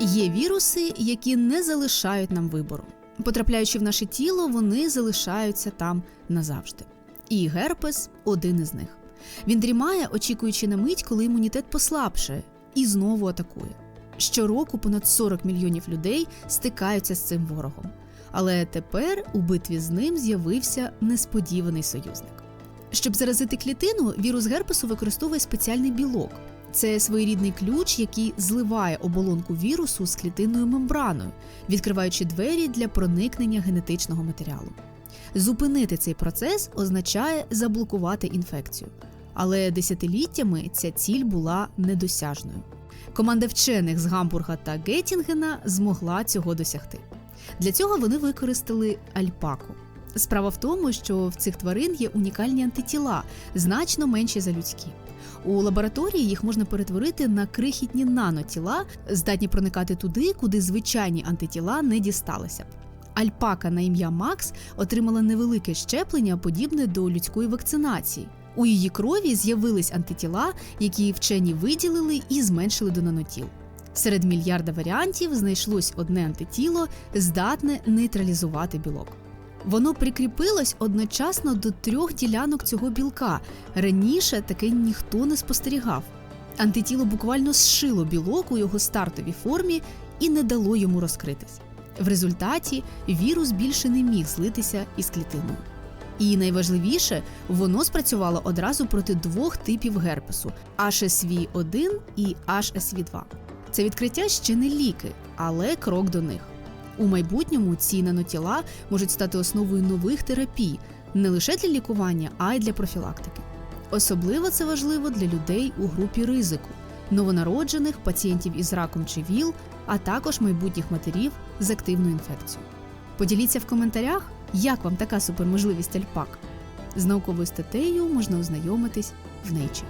Є віруси, які не залишають нам вибору. Потрапляючи в наше тіло, вони залишаються там назавжди. І герпес один із них. Він дрімає, очікуючи на мить, коли імунітет послабшає, і знову атакує. Щороку понад 40 мільйонів людей стикаються з цим ворогом. Але тепер у битві з ним з'явився несподіваний союзник. Щоб заразити клітину, вірус герпесу використовує спеціальний білок. Це своєрідний ключ, який зливає оболонку вірусу з клітинною мембраною, відкриваючи двері для проникнення генетичного матеріалу. Зупинити цей процес означає заблокувати інфекцію. Але десятиліттями ця ціль була недосяжною. Команда вчених з Гамбурга та Геттінгена змогла цього досягти. Для цього вони використали альпаку. Справа в тому, що в цих тварин є унікальні антитіла, значно менші за людські. У лабораторії їх можна перетворити на крихітні нанотіла, здатні проникати туди, куди звичайні антитіла не дісталися. Альпака на ім'я Макс отримала невелике щеплення, подібне до людської вакцинації. У її крові з'явились антитіла, які вчені виділили і зменшили до нанотіл. Серед мільярда варіантів знайшлось одне антитіло, здатне нейтралізувати білок. Воно прикріпилось одночасно до трьох ділянок цього білка. Раніше таке ніхто не спостерігав. Антитіло буквально зшило білок у його стартовій формі і не дало йому розкритись. В результаті вірус більше не міг злитися із клітиною. І найважливіше, воно спрацювало одразу проти двох типів герпесу HSV-1 і HSV-2. Це відкриття ще не ліки, але крок до них. У майбутньому ці нанотіла можуть стати основою нових терапій не лише для лікування, а й для профілактики. Особливо це важливо для людей у групі ризику, новонароджених, пацієнтів із раком чи ВІЛ, а також майбутніх матерів з активною інфекцією. Поділіться в коментарях, як вам така суперможливість альпак. З науковою статтею можна ознайомитись в Nature.